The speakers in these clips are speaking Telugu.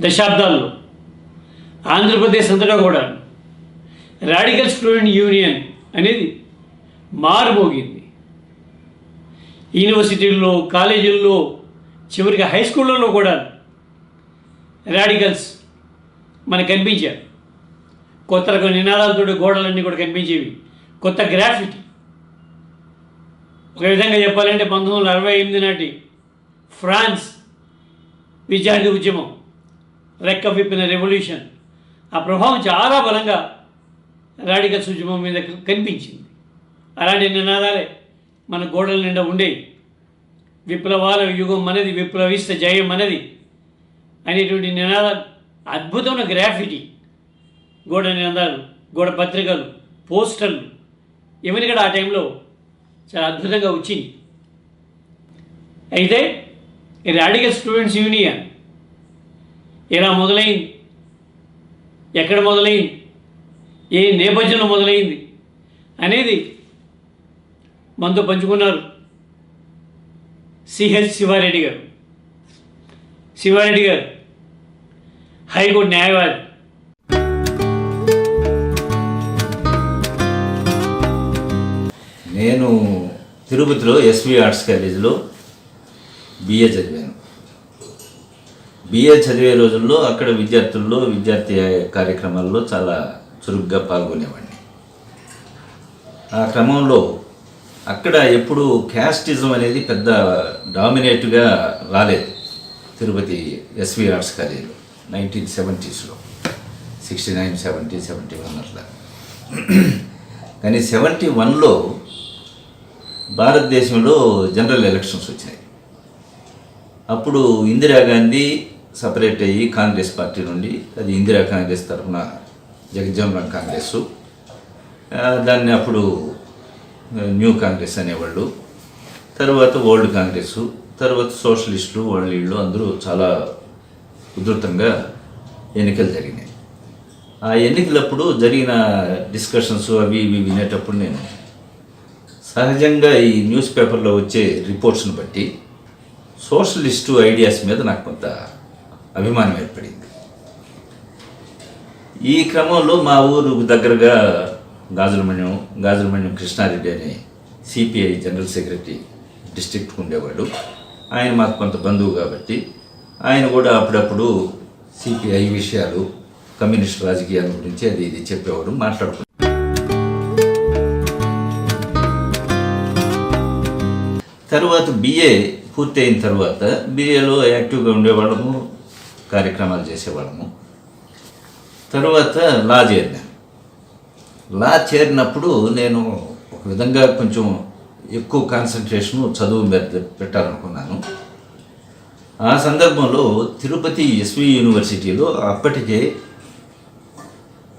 దశాబ్దాల్లో ఆంధ్రప్రదేశ్ అంతటా కూడా రాడికల్ స్టూడెంట్ యూనియన్ అనేది మారుమోగింది. యూనివర్సిటీల్లో కాలేజీల్లో చివరికి హై స్కూళ్ళలో కూడా రాడికల్స్ మనకు కనిపించారు. కొత్త రకం నినాదాలతో గోడలన్నీ కూడా కనిపించేవి. కొత్త గ్రాఫిటీ. ఒక విధంగా చెప్పాలంటే పంతొమ్మిది వందల అరవై ఎనిమిది నాటి ఫ్రాన్స్ విద్యార్థి ఉద్యమం. రెక్క విప్పిన రెవల్యూషన్ ఆ ప్రభావం చాలా బలంగా రాడికల్స్ ఉద్యమం మీద కనిపించింది. అలాంటి నినాదాలే మన గోడల నిండా ఉండేవి. విప్లవాల యుగం మనది విప్లవిస్తే జయం మనది అనేటువంటి నినాదాలు అద్భుతమైన గ్రాఫిటీ. గోడ నినాదాలు గోడ పత్రికలు పోస్టర్లు ఇవన్నీ కూడా ఆ టైంలో చాలా అద్భుతంగా వచ్చింది. అయితే ఈ రాడికల్ స్టూడెంట్స్ యూనియన్ ఎలా మొదలైంది? ఎక్కడ మొదలైంది? ఏ నేపథ్యంలో మొదలైంది? అనేది మనతో పంచుకున్నారు సిహెచ్ శివారెడ్డి గారు. శివారెడ్డి గారు హైకోర్టు న్యాయవాది. నేను తిరుపతిలో ఎస్వి ఆర్ట్స్ కాలేజీలో బిఏ చదివాను. బిఏ చదివే రోజుల్లో అక్కడ విద్యార్థుల్లో విద్యార్థి కార్యక్రమాల్లో చాలా చురుగ్గా పాల్గొనేవాడిని. ఆ క్రమంలో అక్కడ ఎప్పుడు క్యాస్టిజం అనేది పెద్ద డామినేట్గా రాలేదు. తిరుపతి ఎస్వి ఆర్ట్స్ కాలేజీలో nineteen సెవెంటీస్లో sixty nine seventy seventy one అట్లా. కానీ సెవెంటీ వన్లో భారతదేశంలో జనరల్ ఎలక్షన్స్ వచ్చాయి. అప్పుడు ఇందిరాగాంధీ సపరేట్ అయ్యి కాంగ్రెస్ పార్టీ నుండి అది ఇందిరా కాంగ్రెస్ తరఫున జగజ్జనరామ్ కాంగ్రెస్ దాన్ని అప్పుడు న్యూ కాంగ్రెస్ అనేవాళ్ళు. తర్వాత ఓల్డ్ కాంగ్రెస్ తర్వాత సోషలిస్టులు వాళ్ళు వీళ్ళు అందరూ చాలా ఉధృతంగా ఎన్నికలు జరిగినాయి. ఆ ఎన్నికలప్పుడు జరిగిన డిస్కషన్స్ అవి ఇవి వినేటప్పుడు నేను సహజంగా ఈ న్యూస్ పేపర్లో వచ్చే రిపోర్ట్స్ని బట్టి సోషలిస్టు ఐడియాస్ మీద నాకు కొంత అభిమానం ఏర్పడింది. ఈ క్రమంలో మా ఊరు దగ్గరగా గాజులమణ్యం గాజులమణ్యం కృష్ణారెడ్డి అనే సిపిఐ జనరల్ సెక్రటరీ డిస్ట్రిక్ట్ ఉండేవాడు. ఆయన మాకు కొంత బంధువు కాబట్టి ఆయన కూడా అప్పుడప్పుడు సిపిఐ విషయాలు కమ్యూనిస్ట్ రాజకీయాల గురించి అది ఇది చెప్పేవాడు మాట్లాడుకున్నాడు తర్వాత బిఏ పూర్తయిన తర్వాత బిఏలో యాక్టివ్గా ఉండేవాళ్ళము. కార్యక్రమాలు చేసేవాళ్ళము. తర్వాత లా చేరినాను లా చేరినప్పుడు నేను ఒక విధంగా కొంచెం ఎక్కువ కాన్సన్ట్రేషను చదువు మీద పెట్టాలనుకున్నాను. ఆ సందర్భంలో తిరుపతి ఎస్వి యూనివర్సిటీలో అప్పటికే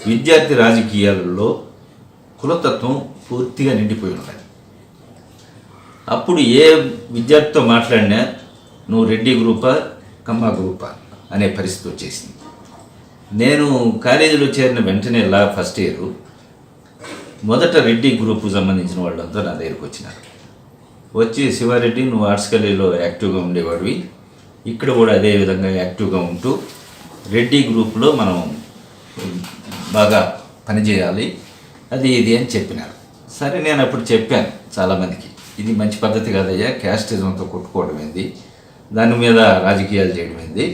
విద్యార్థి రాజకీయాలలో కులతత్వం పూర్తిగా నిండిపోయి ఉన్నాయి అప్పుడు ఏ విద్యార్థితో మాట్లాడినా నువ్వు రెడ్డి గ్రూపా కమ్మ గ్రూపా? అనే పరిస్థితి వచ్చేసింది. నేను కాలేజీలో చేరిన వెంటనే లా ఫస్ట్ ఇయర్ మొదట రెడ్డి గ్రూప్కు సంబంధించిన వాళ్ళంతా నా దగ్గరికి వచ్చినారు. వచ్చి శివారెడ్డి నువ్వు ఆర్ట్స్ కాలేజీలో యాక్టివ్గా ఉండేవాడివి. ఇక్కడ కూడా అదే విధంగా యాక్టివ్గా ఉంటూ రెడ్డి గ్రూప్లో మనం బాగా పనిచేయాలి. అది ఇది అని చెప్పినారు. సరే నేను అప్పుడు చెప్పాను చాలామందికి ఇది మంచి పద్ధతి కాదయ్యా క్యాస్టిజంతో కొట్టుకోవడం ఏంది? దాని మీద రాజకీయాలు చేయడం ఏంది?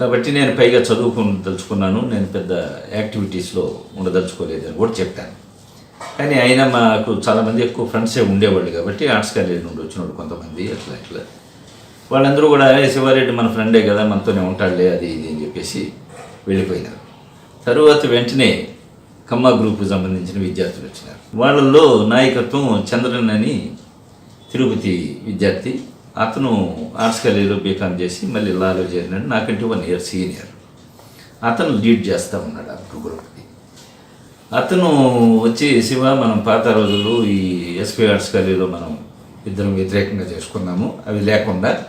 కాబట్టి నేను పైగా చదువుకుని తలుచుకున్నాను. నేను పెద్ద యాక్టివిటీస్లో ఉండదలుచుకోలేదని కూడా చెప్పాను. కానీ అయినా మాకు చాలామంది ఎక్కువ ఫ్రెండ్సే ఉండేవాళ్ళు కాబట్టి ఆర్ట్స్ కాలేజ్ నుండి వచ్చిన వాళ్ళు కొంతమంది అట్లా ఇట్లా. వాళ్ళందరూ కూడా శివారెడ్డి మన ఫ్రెండే కదా మనతోనే ఉంటాడులే అది ఇది అని చెప్పేసి వెళ్ళిపోయినారు. తరువాత వెంటనే కమ్మ గ్రూప్కు సంబంధించిన విద్యార్థులు వచ్చినారు. వాళ్ళల్లో నాయకత్వం చంద్రన్ అని తిరుపతి విద్యార్థి అతను ఆర్ట్స్ కాలేజీలో బీకామ్ చేసి మళ్ళీ లాలో చేరినాడు. నాకంటే వన్ ఇయర్ సీనియర్. అతను లీడ్ చేస్తూ ఉన్నాడు ఆ గ్రూప్కి అతను వచ్చి శివ మనం పాత రోజులు ఈ ఎస్పీ ఆర్ట్స్ కాలేజీలో మనం ఇద్దరం వ్యతిరేకంగా చేసుకున్నాము. అవి లేకుండా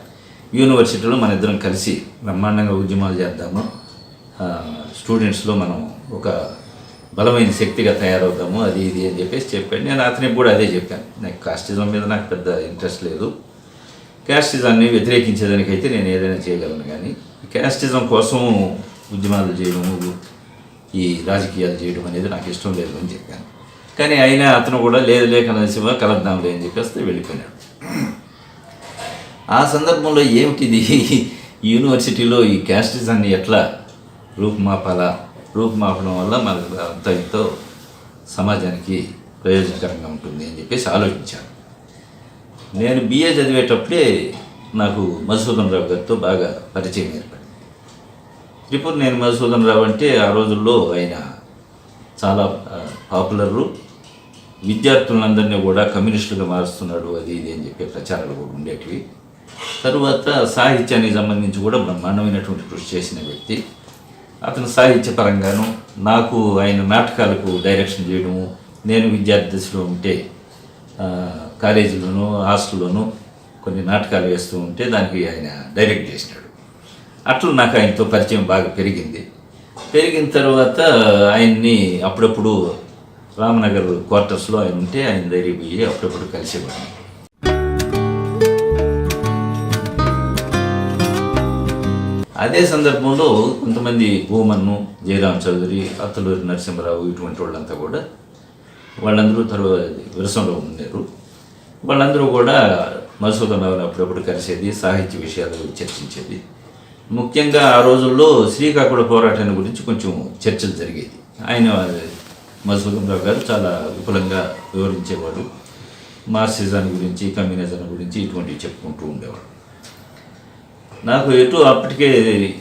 యూనివర్సిటీలో మన ఇద్దరం కలిసి బ్రహ్మాండంగా ఉద్యమాలు చేద్దాము. స్టూడెంట్స్లో మనం ఒక బలమైన శక్తిగా తయారవుతాము అది ఇది అని చెప్పేసి చెప్పాడు. నేను అతనికి కూడా అదే చెప్పాను. నాకు కాస్టిజం మీద నాకు పెద్ద ఇంట్రెస్ట్ లేదు. క్యాస్టిజాన్ని వ్యతిరేకించేదానికైతే నేను ఏదైనా చేయగలను కానీ క్యాస్టిజం కోసం ఉద్యమాలు చేయడము ఈ రాజకీయాలు చేయడం అనేది నాకు ఇష్టం లేదు అని చెప్పాను. కానీ అయినా అతను కూడా లేదు లేఖన శివ కలద్దాంలే అని చెప్పేస్తే వెళ్ళిపోయినాడు ఆ సందర్భంలో ఏమిటిది? యూనివర్సిటీలో ఈ క్యాస్టిజాన్ని ఎట్లా రూపుమాపాలా? రూపుమాపడం వల్ల మనకు అంత ఎంతో సమాజానికి ప్రయోజనకరంగా ఉంటుంది అని చెప్పేసి ఆలోచించాను. నేను బిఏ చదివేటప్పుడే నాకు మధుసూదన్ రావు గారితో బాగా పరిచయం ఏర్పడింది. త్రిపుర నేను మధుసూదన్ రావు అంటే ఆ రోజుల్లో ఆయన చాలా పాపులర్లు పాపులరు. విద్యార్థులందరినీ కూడా కమ్యూనిస్టులుగా మారుస్తున్నాడు అది ఇది అని చెప్పే ప్రచారాలు కూడా ఉండేటివి. తరువాత సాహిత్యానికి సంబంధించి కూడా బ్రహ్మాండమైనటువంటి కృషి చేసిన వ్యక్తి. అతను సాహిత్య పరంగాను నాకు ఆయన నాటకాలకు డైరెక్షన్ చేయడము నేను విద్యార్థి దశలో ఉంటే కాలేజీలోను హాస్టల్లోనూ కొన్ని నాటకాలు వేస్తూ ఉంటే దానికి ఆయన డైరెక్ట్ చేసినాడు. అట్లా నాకు ఆయనతో పరిచయం బాగా పెరిగింది. పెరిగిన తర్వాత ఆయన్ని అప్పుడప్పుడు రామనగర్ క్వార్టర్స్లో ఆయన ఉంటే ఆయన దగ్గరికి పోయి అప్పుడప్పుడు కలిసేవాడిని. అదే సందర్భంలో కొంతమంది భూమన్ను జయరాం చౌదరి అత్తలూరి నరసింహరావు ఇటువంటి వాళ్ళంతా కూడా వాళ్ళందరూ తర్వాత విరసంలో ఉన్నారు. వాళ్ళందరూ కూడా మధుసూదన్ రావుని అప్పుడప్పుడు కలిసేది సాహిత్య విషయాలు చర్చించేది. ముఖ్యంగా ఆ రోజుల్లో శ్రీకాకుళ పోరాటాన్ని గురించి కొంచెం చర్చలు జరిగేది. ఆయన మధుసూదన్ రావు గారు చాలా విపులంగా వివరించేవాడు మార్క్సిజం గురించి కమ్యూనిజం గురించి ఇటువంటివి చెప్పుకుంటూ ఉండేవాడు నాకు ఎటు అప్పటికే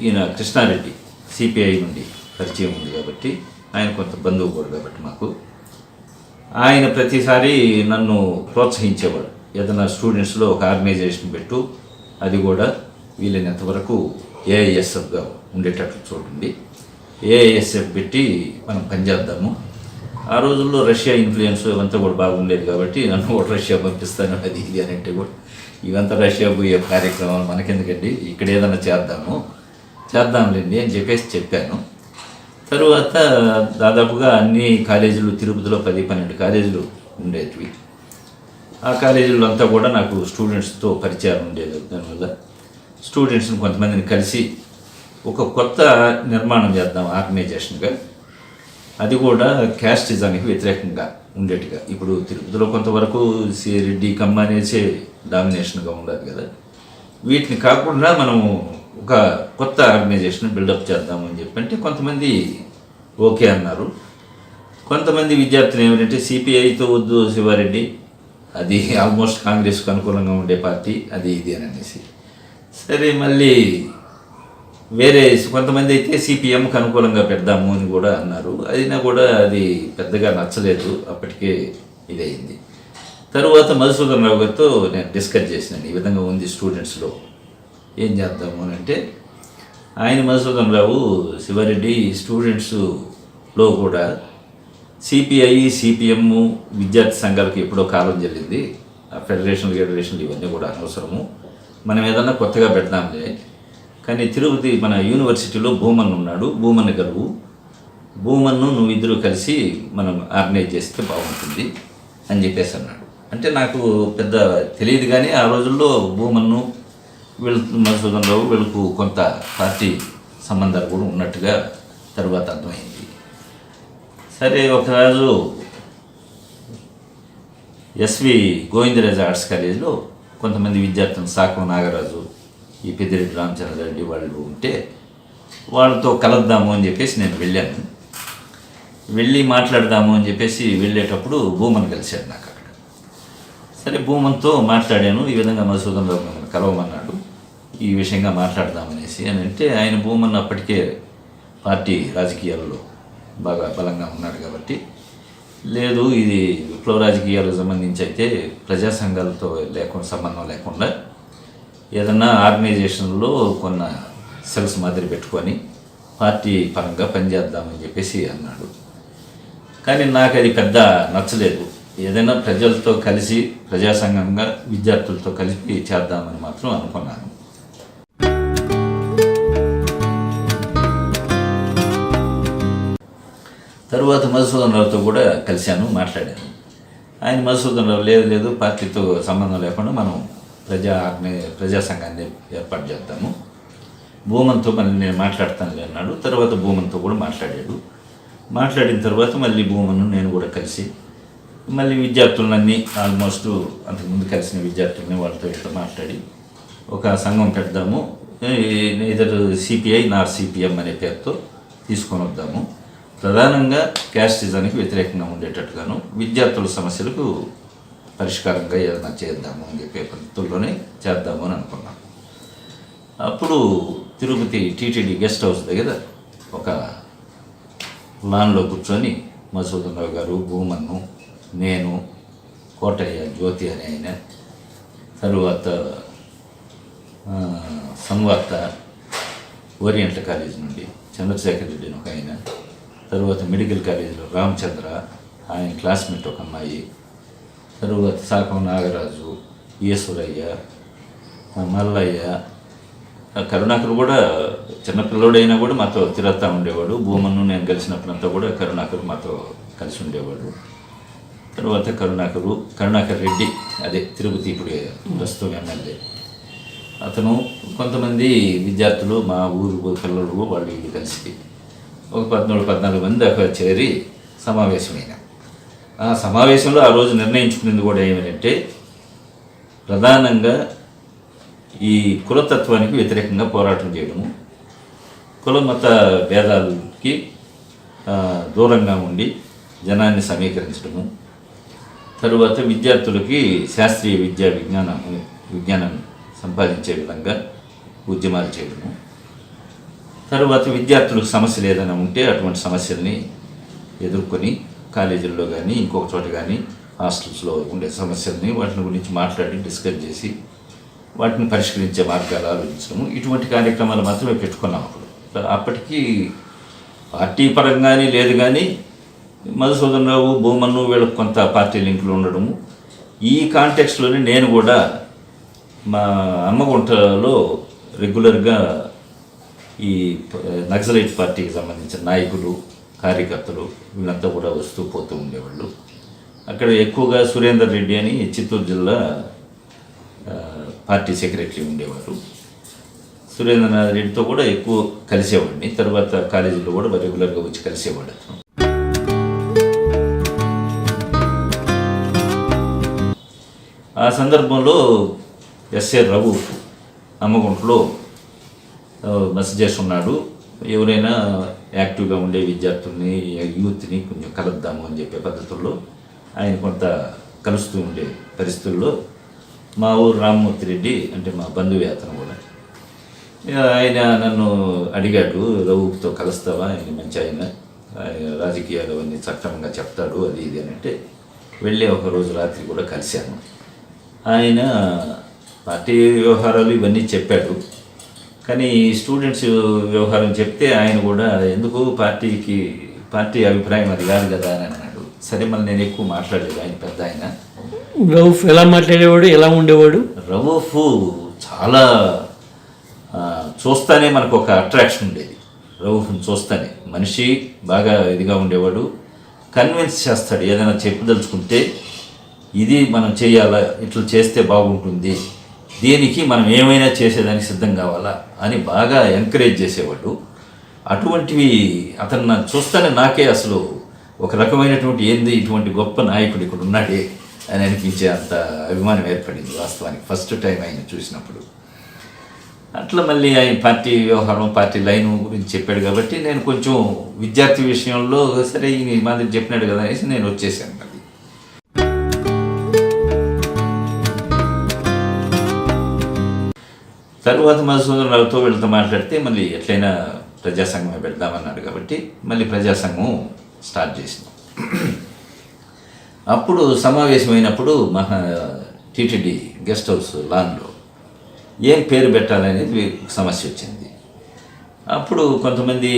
ఈయన కృష్ణారెడ్డి సిపిఐ నుండి పరిచయం ఉంది కాబట్టి ఆయన కొంత బంధువు కూడా కాబట్టి మాకు. ఆయన ప్రతిసారి నన్ను ప్రోత్సహించేవాడు. ఏదైనా స్టూడెంట్స్లో ఒక ఆర్గనైజేషన్ పెట్టు అది కూడా వీలైనంత వరకు ఏఐఎస్ఎఫ్గా ఉండేటట్లు చూడండి. ఏఐఎస్ఎఫ్ పెట్టి మనం పనిచేద్దాము ఆ రోజుల్లో రష్యా ఇన్ఫ్లుయెన్స్ ఇవంతా కూడా బాగుండేది కాబట్టి నన్ను కూడా రష్యా పంపిస్తాను. అది ఇది అని అంటే కూడా ఇవంతా రష్యా పోయే కార్యక్రమాలు మనకెందుకండి? ఇక్కడ ఏదైనా చేద్దాము. చేద్దాంలేండి అని చెప్పేసి చెప్పాను. తరువాత దాదాపుగా అన్ని కాలేజీలు తిరుపతిలో పది పన్నెండు కాలేజీలు ఉండేటివి. ఆ కాలేజీలో అంతా కూడా నాకు స్టూడెంట్స్తో పరిచయం ఉండేది. దానివల్ల స్టూడెంట్స్ని కొంతమందిని కలిసి ఒక కొత్త నిర్మాణం చేద్దాం ఆర్గనైజేషన్గా. అది కూడా క్యాస్టిజానికి వ్యతిరేకంగా ఉండేట్టుగా ఇప్పుడు తిరుపతిలో కొంతవరకు సి రెడ్డి కమ్మ అనేసే డామినేషన్గా ఉండదు కదా. వీటిని కాకుండా మనము ఒక కొత్త ఆర్గనైజేషన్ బిల్డప్ చేద్దాము అని చెప్పి అంటే కొంతమంది ఓకే అన్నారు. కొంతమంది విద్యార్థులు ఏమిటంటే సిపిఐతో వద్దు శివారెడ్డి అది ఆల్మోస్ట్ కాంగ్రెస్కు అనుకూలంగా ఉండే పార్టీ అది ఇది అని అనేసి. సరే మళ్ళీ వేరే కొంతమంది అయితే సిపిఎంకి అనుకూలంగా పెడదాము అని కూడా అన్నారు. అయినా కూడా అది పెద్దగా నచ్చలేదు అప్పటికే ఇదయింది. తరువాత మధుసూదన్ రావు గారితో నేను డిస్కస్ చేసినాను. ఈ విధంగా ఉంది స్టూడెంట్స్లో. ఏం చేద్దాము అని అంటే ఆయన మధుసూదన్ రావు శివారెడ్డి స్టూడెంట్స్లో కూడా సిపిఐ సిపిఎం విద్యార్థి సంఘాలకు ఎప్పుడో కాలం జరిగింది. ఆ ఫెడరేషన్ ఫెడరేషన్లు ఇవన్నీ కూడా అనవసరము. మనం ఏదన్నా కొత్తగా పెడదాంలే. కానీ తిరుపతి మన యూనివర్సిటీలో భూమన్ ఉన్నాడు భూమన్ గలువు భూమన్ను నువ్వు ఇద్దరు కలిసి మనం ఆర్గనైజ్ చేస్తే బాగుంటుంది అని చెప్పేసి అన్నాడు. అంటే నాకు పెద్ద తెలియదు కానీ ఆ రోజుల్లో భూమన్ను వీళ్ళు మధుసూదన్ రావు వీళ్ళకు కొంత పార్టీ సంబంధాలు కూడా ఉన్నట్టుగా తరువాత అర్థమైంది. సరే ఒకరోజు ఎస్వి గోవిందరాజు ఆర్ట్స్ కాలేజీలో కొంతమంది విద్యార్థులు సాకం నాగరాజు ఈ పెద్దిరెడ్డి రామచంద్రారెడ్డి వాళ్ళు ఉంటే వాళ్ళతో కలుద్దాము అని చెప్పేసి నేను వెళ్ళాను. వెళ్ళి మాట్లాడదాము అని చెప్పేసి వెళ్ళేటప్పుడు భూమన్ కలిశాడు నాకు అక్కడ. సరే భూమన్తో మాట్లాడాను. ఈ విధంగా మధుసూదన్ రావు కలవమన్నాడు. ఈ విషయంగా మాట్లాడదామనేసి అని అంటే ఆయన భూమన్న అప్పటికే పార్టీ రాజకీయాల్లో బాగా బలంగా ఉన్నాడు కాబట్టి. లేదు ఇది విప్లవ రాజకీయాలకు సంబంధించి అయితే ప్రజా సంఘాలతో లేకుండా సంబంధం లేకుండా ఏదన్నా ఆర్గనైజేషన్లో కొన్న సెల్స్ మాదిరి పెట్టుకొని పార్టీ పరంగా పనిచేద్దామని చెప్పేసి అన్నాడు. కానీ నాకు అది పెద్ద నచ్చలేదు. ఏదైనా ప్రజలతో కలిసి ప్రజాసంఘంగా విద్యార్థులతో కలిపి చేద్దామని మాత్రం అనుకున్నాను. తరువాత మధుసూదన్ రావుతో కూడా కలిశాను మాట్లాడాను. ఆయన మధుసూదన్ రావు లేదు లేదు పార్టీతో సంబంధం లేకుండా మనం ప్రజా ఆజ్ఞ ప్రజా సంఘాన్ని ఏర్పాటు చేద్దాము. భూమన్తో మళ్ళీ నేను మాట్లాడతాను అన్నాడు. తర్వాత భూమన్తో కూడా మాట్లాడాడు. మాట్లాడిన తర్వాత మళ్ళీ భూమన్ను నేను కూడా కలిసి మళ్ళీ విద్యార్థులన్నీ ఆల్మోస్ట్ అంతకుముందు కలిసిన విద్యార్థులని వాళ్ళతో ఇట్లా మాట్లాడి ఒక సంఘం పెడదాము. ఇద్దరు సిపిఐ నార్ సిపిఎం అనే పేరుతో తీసుకొని వద్దాము. ప్రధానంగా క్యాస్టిజానికి వ్యతిరేకంగా ఉండేటట్టుగాను విద్యార్థుల సమస్యలకు పరిష్కారంగా ఏదైనా చేద్దాము అని చెప్పే పద్ధతుల్లోనే చేద్దాము అని అనుకున్నాం. అప్పుడు తిరుపతి టీటీడీ గెస్ట్ హౌస్ దగ్గర ఒక లాన్లో కూర్చొని మసూదన్ రావు గారు భూమన్ను నేను కోటయ్య జ్యోతి అనే ఆయన తరువాత సంవార్త ఓరియంటల్ కాలేజ్ నుండి చంద్రశేఖర్ రెడ్డి అని ఒక ఆయన తరువాత మెడికల్ కాలేజీలో రామచంద్ర ఆయన క్లాస్మేట్ ఒక అమ్మాయి. తరువాత సాకం నాగరాజు ఈశ్వరయ్య మల్లయ్య కరుణాకర్ కూడా చిన్నపిల్లోడైనా కూడా మాతో తిరుగుతూ ఉండేవాడు. భూమన్ను నేను కలిసినప్పుడంతా కూడా కరుణాకర్ మాతో కలిసి ఉండేవాడు. తర్వాత కరుణాకరు కరుణాకర్ రెడ్డి అదే తిరుపతి ఇప్పుడు ప్రస్తుతం ఎమ్మెల్యే. అతను కొంతమంది విద్యార్థులు మా ఊరు పిల్లలు వాళ్ళు కలిసి ఒక పద్నాలుగు పద్నాలుగు మంది అక్కడ చేరి సమావేశమైన. ఆ సమావేశంలో ఆ రోజు నిర్ణయించుకునేది కూడా ఏమిటంటే ప్రధానంగా ఈ కులతత్వానికి వ్యతిరేకంగా పోరాటం చేయడము కుల మత భేదాలకి దూరంగా ఉండి జనాన్ని సమీకరించడము తరువాత విద్యార్థులకి శాస్త్రీయ విద్యా విజ్ఞానం విజ్ఞానం సంపాదించే విధంగా ఉద్యమాలు చేయడము తర్వాత విద్యార్థులకు సమస్యలు ఏదైనా ఉంటే అటువంటి సమస్యల్ని ఎదుర్కొని కాలేజీల్లో కానీ ఇంకొక చోట కానీ హాస్టల్స్లో ఉండే సమస్యల్ని వాటిని గురించి మాట్లాడి డిస్కస్ చేసి వాటిని పరిష్కరించే మార్గాలు ఆలోచించడము. ఇటువంటి కార్యక్రమాలు మాత్రమే పెట్టుకున్నాం అప్పుడు. అప్పటికీ పార్టీ పరంగానే లేదు కానీ మధుసూదన్ రావు భూమన్ను వీళ్ళకు కొంత పార్టీ లింకులు ఉండడము. ఈ కాంటెక్స్లోనే నేను కూడా మా అమ్మగుంటలో రెగ్యులర్గా ఈ ప- నక్సలైట్ పార్టీకి సంబంధించిన నాయకులు కార్యకర్తలు వీళ్ళంతా కూడా వస్తూ పోతూ ఉండేవాళ్ళు. అక్కడ ఎక్కువగా సురేందర్ రెడ్డి అని చిత్తూరు జిల్లా పార్టీ సెక్రటరీ ఉండేవారు. సురేంద్రనాథ్ రెడ్డితో కూడా ఎక్కువ కలిసేవాడిని. తర్వాత కాలేజీలో కూడా రెగ్యులర్గా వచ్చి కలిసేవాడు. ఆ సందర్భంలో ఎస్ఏ రఘు అమ్మగుంట్లో మెసేజ్ చేస్తున్నాడు ఎవరైనా యాక్టివ్గా ఉండే విద్యార్థుల్ని యూత్ని కొంచెం కలుద్దాము అని చెప్పే పద్ధతుల్లో ఆయన కొంత కలుస్తూ ఉండే పరిస్థితుల్లో మా ఊరు రామ్మూర్తి రెడ్డి అంటే మా బంధువు అతను కూడా. ఇక ఆయన నన్ను అడిగాడు రవుతో కలుస్తావా? ఆయన మంచి ఆయన. ఆయన రాజకీయాలు అవన్నీ సక్రమంగా చెప్తాడు అది ఇది అని అంటే వెళ్ళి ఒకరోజు రాత్రి కూడా కలిశాను. ఆయన పార్టీ వ్యవహారాలు ఇవన్నీ చెప్పాడు. కానీ స్టూడెంట్స్ వ్యవహారం చెప్తే ఆయన కూడా ఎందుకు పార్టీకి పార్టీ అభిప్రాయం అది కాదు కదా అని అన్నాడు. సరే మళ్ళీ నేను ఎక్కువ మాట్లాడలేదు ఆయన పెద్ద ఆయన. రౌఫ్ ఎలా మాట్లాడేవాడు ఎలా ఉండేవాడు? రవూఫ్ చాలా చూస్తానే మనకు ఒక అట్రాక్షన్ ఉండేది. రవూఫ్ని చూస్తానే. మనిషి బాగా ఇదిగా ఉండేవాడు. కన్విన్స్ చేస్తాడు. ఏదైనా చెప్పదలుచుకుంటే ఇది మనం చేయాలా ఇట్లా చేస్తే బాగుంటుంది. దీనికి మనం ఏమైనా చేసేదానికి సిద్ధం కావాలా అని బాగా ఎంకరేజ్ చేసేవాడు అటువంటివి అతను నన్ను చూస్తేనే నాకే అసలు ఒక రకమైనటువంటి ఏంది ఇటువంటి గొప్ప నాయకుడు ఇక్కడ ఉన్నాడే అని అనిపించే అంత అభిమానం ఏర్పడింది వాస్తవానికి ఫస్ట్ టైం ఆయన చూసినప్పుడు. అట్లా మళ్ళీ ఆయన పార్టీ వ్యవహారం పార్టీ లైన్ గురించి చెప్పాడు కాబట్టి నేను కొంచెం విద్యార్థి విషయంలో సరే ఈ మాదిరి చెప్పినాడు కదా అనేసి నేను వచ్చేసాను. తరువాత మధుసూదన్ రావుతో వీళ్ళతో మాట్లాడితే మళ్ళీ ఎట్లయినా ప్రజాసంఘమే పెడదామన్నాడు కాబట్టి మళ్ళీ ప్రజాసంఘం స్టార్ట్ చేసింది. అప్పుడు సమావేశమైనప్పుడు మహా టీటీడీ గెస్ట్ హౌస్ లాన్లో ఏం పేరు పెట్టాలనేది సమస్య వచ్చింది. అప్పుడు కొంతమంది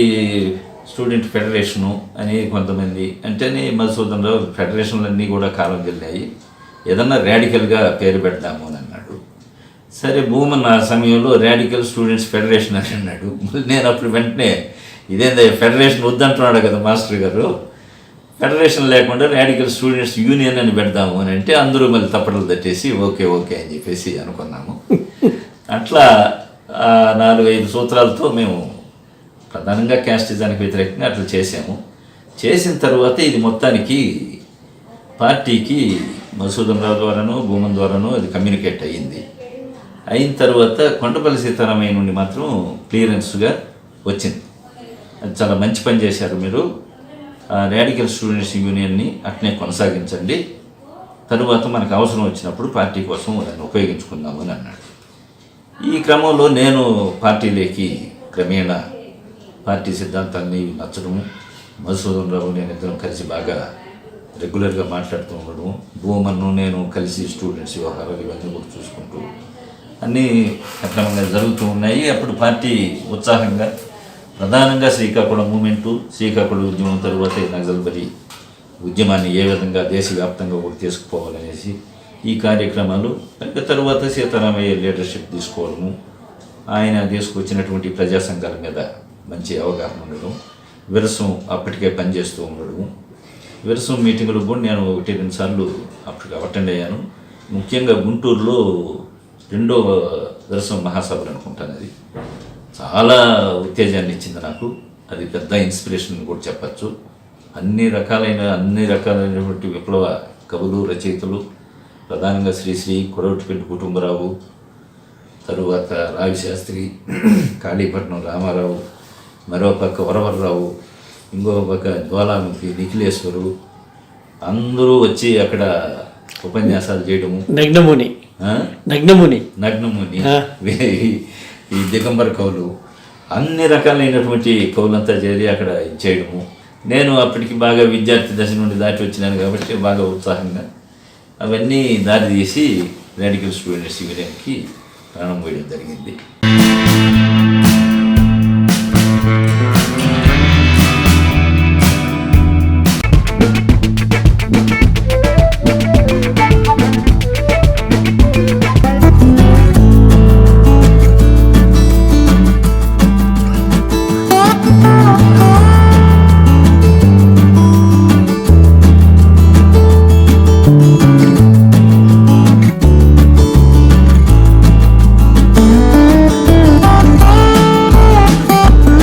స్టూడెంట్ ఫెడరేషను అని కొంతమంది అంటేనే మధుసూదన్ రావు ఫెడరేషన్లన్నీ కూడా కాలం వెళ్ళాయి ఏదన్నా ర్యాడికల్గా పేరు పెడదాము అని సరే భూమన్న ఆ సమయంలో రాడికల్ స్టూడెంట్స్ ఫెడరేషన్ అని అన్నాడు. నేను అప్పుడు వెంటనే ఇదేందా ఫెడరేషన్ వద్దంటున్నాడు కదా మాస్టర్ గారు. ఫెడరేషన్ లేకుండా రాడికల్ స్టూడెంట్స్ యూనియన్ అని పెడదాము అని అంటే అందరూ మళ్ళీ తప్పట్లు తట్టేసి ఓకే ఓకే అని చెప్పేసి అనుకున్నాము. అట్లా నాలుగు ఐదు సూత్రాలతో మేము ప్రధానంగా క్యాస్టిజానికి వ్యతిరేకంగా అట్లా చేసాము చేసిన తర్వాత ఇది మొత్తానికి పార్టీకి మసూదం రావు ద్వారానో భూమన్ ద్వారానో అది కమ్యూనికేట్ అయ్యింది. అయిన తర్వాత కొండపల్లి సీతారామయ్య నుండి మాత్రం క్లియరెన్స్గా వచ్చింది. అది చాలా మంచి పని చేశారు మీరు. ఆ రాడికల్ స్టూడెంట్స్ యూనియన్ని అట్నే కొనసాగించండి. తరువాత మనకు అవసరం వచ్చినప్పుడు పార్టీ కోసం దాన్ని ఉపయోగించుకుందాము అని అన్నాడు. ఈ క్రమంలో నేను పార్టీలోకి క్రమేణా పార్టీ సిద్ధాంతాన్ని నచ్చడము మధుసూదన్ రావు నేను ఇద్దరం కలిసి బాగా రెగ్యులర్గా మాట్లాడుతూ ఉండడం భూమన్ను నేను కలిసి స్టూడెంట్స్ వ్యవహారాలు ఇవన్నీ కూడా చూసుకుంటూ అన్నీ అక్రమంగా జరుగుతూ ఉన్నాయి. అప్పుడు పార్టీ ఉత్సాహంగా ప్రధానంగా శ్రీకాకుళం మూమెంటు శ్రీకాకుళం ఉద్యమం తరువాత ఈ ఉద్యమాన్ని ఏ విధంగా దేశవ్యాప్తంగా ఒకటి తీసుకుపోవాలనేసి ఈ కార్యక్రమాలు ఇంకా తరువాత సీతారామయ్య లీడర్షిప్ తీసుకోవడము ఆయన తీసుకొచ్చినటువంటి ప్రజా సంఘాల మీద మంచి అవగాహన ఉండడం విరసం అప్పటికే పనిచేస్తూ ఉండడము. విరసం మీటింగులు కూడా నేను ఒకటి రెండు సార్లు అప్పటికి అటెండ్ అయ్యాను. ముఖ్యంగా గుంటూరులో రెండో దర్శనం మహాసభలు అనుకుంటాను అది. చాలా ఉత్తేజాన్ని ఇచ్చింది నాకు. అది పెద్ద ఇన్స్పిరేషన్ కూడా చెప్పచ్చు. అన్ని రకాలైన అన్ని రకాలైనటువంటి విప్లవ కవులు రచయితలు ప్రధానంగా శ్రీశ్రీ కొరవటిపెట్టి కుటుంబరావు తరువాత రావిశాస్త్రి కాళీపట్నం రామారావు మరో పక్క వరవరరావు ఇంకో పక్క జ్వాలాముఖి నిఖిలేశ్వరు అందరూ వచ్చి అక్కడ ఉపన్యాసాలు చేయడము. నగ్నముని. నగ్నముని. నగ్నముని. ఈ- దిగంబర కవులు అన్ని రకాలైనటువంటి కవులంతా చేరి అక్కడ చేయడము. నేను అప్పటికి బాగా విద్యార్థి దశ నుండి దాటి వచ్చినాను కాబట్టి బాగా ఉత్సాహంగా అవన్నీ దారి తీసి రాడికల్ స్టూడెంట్స్ యూనియన్కి ప్రాణం పోయడం జరిగింది.